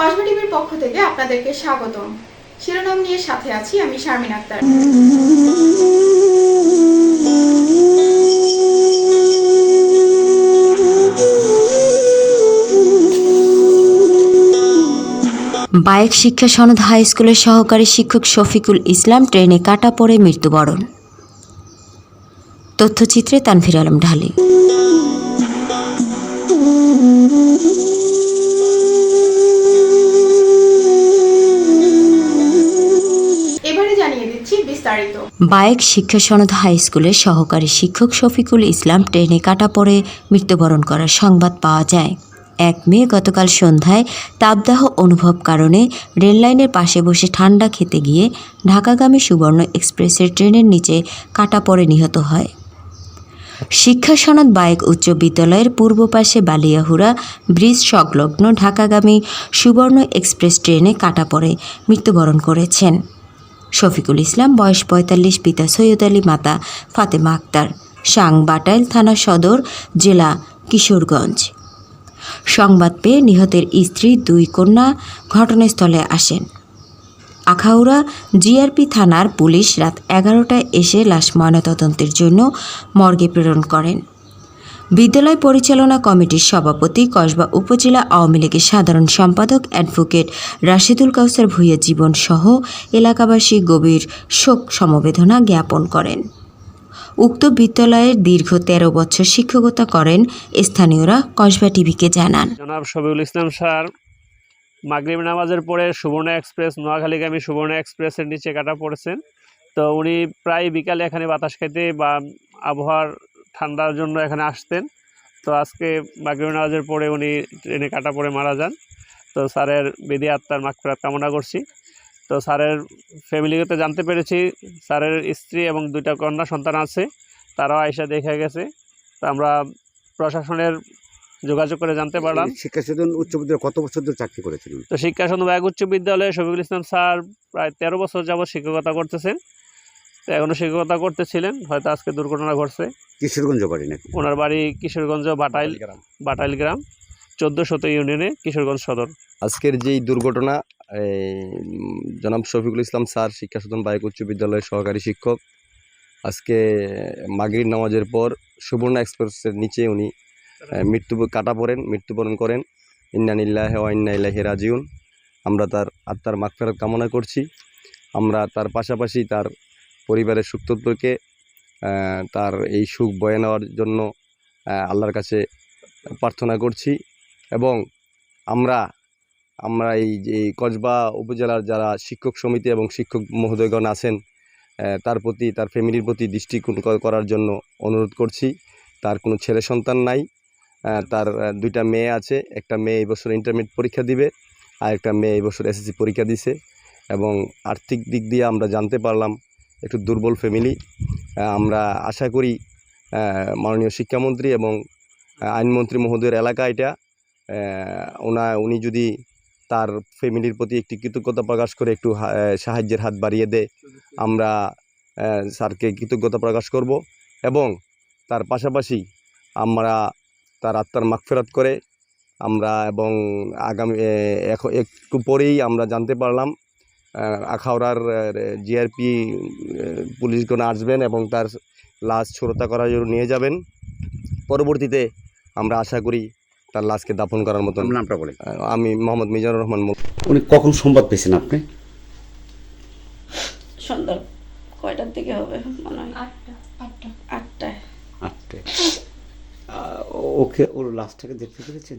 কসবা টিভির পক্ষ থেকে আপনাদেরকে স্বাগতম। শিরোনাম নিয়ে সাথে আছি আমি শারমিন আক্তার। বায়েক শিক্ষা সনদ হাই স্কুলের সহকারী শিক্ষক শফিকুল ইসলাম ট্রেনে কাটা পড়ে মৃত্যুবরণ। তথ্যচিত্রে তানভীর আলম ঢালি। জানিয়ে দিচ্ছি বিস্তারিত। বায়েক শিক্ষা সনদ হাই স্কুলের সহকারী শিক্ষক শফিকুল ইসলাম ট্রেনে কাটা পড়ে মৃত্যুবরণ করার সংবাদ পাওয়া যায়। এক মে গতকাল সন্ধ্যায় তাপদাহ অনুভব কারণে রেললাইনের পাশে বসে ঠান্ডা খেতে গিয়ে ঢাকাগামী সুবর্ণ এক্সপ্রেসের ট্রেনের নিচে কাটা পড়ে নিহত হয়। শিক্ষা সনদ বায়েক উচ্চ বিদ্যালয়ের পূর্ব পাশে বালিয়াহুড়া ব্রিজ সংলগ্ন ঢাকাগামী সুবর্ণ এক্সপ্রেস ট্রেনে কাটা পড়ে মৃত্যুবরণ করেছেন। শফিকুল ইসলাম, বয়স পঁয়তাল্লিশ, পিতা সৈয়দ আলী, মাতা ফাতেমা আক্তার। সাং বাটাইল থানা সদর, জেলা কিশোরগঞ্জ। সংবাদ পেয়ে নিহতের স্ত্রী, দুই কন্যা ঘটনাস্থলে আসেন। আখাউড়া জিআরপি থানার পুলিশ রাত এগারোটায় এসে লাশ ময়নাতদন্তের জন্য মর্গে প্রেরণ করেন। বিদ্যালয় পরিচালনা কমিটির সভাপতি কসবা উপজেলা আওয়ামী লীগের সাধারণ সম্পাদক অ্যাডভোকেট রাশিদুল কাউসার ভূঁইয়া জীবন সহ এলাকাবাসী গভীর শোক সমবেদনা জ্ঞাপন করেন। উক্ত বিদ্যালয়ের দীর্ঘ তেরো বছর শিক্ষকতা করেন স্থানীয়রা কসবা টিভিকে জানান। জনাব শফিউল ইসলাম স্যার, মাগরিব নামাজের পরে সুবর্ণ এক্সপ্রেস, নোয়াখালীগামী সুবর্ণ এক্সপ্রেসের নিচে কাটা পড়েছেন। তো উনি প্রায় বিকালে এখানে বাতাস খেতে বা আবহাওয়ার ঠান্ডার জন্য এখানে আসতেন। তো আজকে মাগরিব নামাজের পরে উনি ট্রেনে কাটা পড়ে মারা যান। তো স্যারের বেদি আত্মার মাগফিরাত কামনা করছি। তো স্যারের ফ্যামিলিগত জানতে পেরেছি স্যারের স্ত্রী এবং দুইটা কন্যা সন্তান আছে তারাও আয়সা দেখে গেছে। তো আমরা প্রশাসনের যোগাযোগ করে জানতে পারলাম। শিক্ষা সদন উচ্চ বিদ্যালয়ে কত বছর ধরে চাকরি করেছিলেন তো শিক্ষা সন্ধ্যা এক উচ্চ বিদ্যালয়ে শফিকুল ইসলাম স্যার প্রায় তেরো বছর যাবৎ শিক্ষকতা করতেছেন। তো এখনও শিক্ষকতা করতেছিলেন হয়তো আজকে দুর্ঘটনা ঘটছে। কিশোরগঞ্জ বাড়ি নাকি? ওনার বাড়ি কিশোরগঞ্জ বাটাইল বাটাইল গ্রাম। চোদ্দ শত ইউনিয়নে কিশোরগঞ্জ সদর। আজকের যেই দুর্ঘটনা এই, জনাব শফিকুল ইসলাম স্যার শিক্ষা সদন বাইক উচ্চ বিদ্যালয়ের সহকারী শিক্ষক আজকে মাগরিব নামাজের পর সুবর্ণ এক্সপ্রেসের নিচে উনি মৃত্যু কাটা পড়েন মৃত্যুবরণ করেন। ইন্নানিল্লাহ ও ইন্না ইলাহি রাজিউন। আমরা তার আত্মার মাগফিরাত কামনা করছি। আমরা তার পাশাপাশি তার পরিবারের আহ, তার এই সুখ বয়ে নেওয়ার জন্য আল্লাহর কাছে প্রার্থনা করছি এবং আমরা আমরা এই যে কসবা উপজেলার যারা শিক্ষক সমিতি এবং শিক্ষক মহোদয়গণ আছেন তার প্রতি তার ফ্যামিলির প্রতি দৃষ্টিকোণ করার জন্য অনুরোধ করছি। তার কোনো ছেলে সন্তান নাই তার দুইটা মেয়ে আছে একটা মেয়ে এই বছর ইন্টারমিডিয়েট পরীক্ষা দিবে আর একটা মেয়ে এই বছর এসএসসি পরীক্ষা দিছে এবং আর্থিক দিক দিয়ে আমরা জানতে পারলাম একটু দুর্বল ফ্যামিলি আমরা আশা করি মাননীয় শিক্ষামন্ত্রী এবং আইনমন্ত্রী মহোদয়ের এলাকা এটা ওনা, উনি যদি তার ফ্যামিলির প্রতি একটি কৃতজ্ঞতা প্রকাশ করে একটু সাহায্যের হাত বাড়িয়ে দেয়, আমরা স্যারকে কৃতজ্ঞতা প্রকাশ করব এবং তার পাশাপাশি আমরা তার আত্মার মাগফেরাত করে আমরা এবং আগামী একটু পরেই আমরা জানতে পারলাম আখাউড়ার জিআরপি পুলিশগণ আসবেন এবং তার লাশ সুরতা করার জন্য নিয়ে যাবেন। পরবর্তীতে আমরা আশা করি তার লাশকে দাফন করার মতন আপনার নামটা বলে আমি মোহাম্মদ মিজানুর রহমান উনি কখন সংবাদ পেয়েছেন আপনি? সন্ধ্যা কয়টার দিকে হবে মনে হয়? আটটায়। আটটায়। আহ, ওকে ওর লাশটাকে দেখতে পেরেছেন?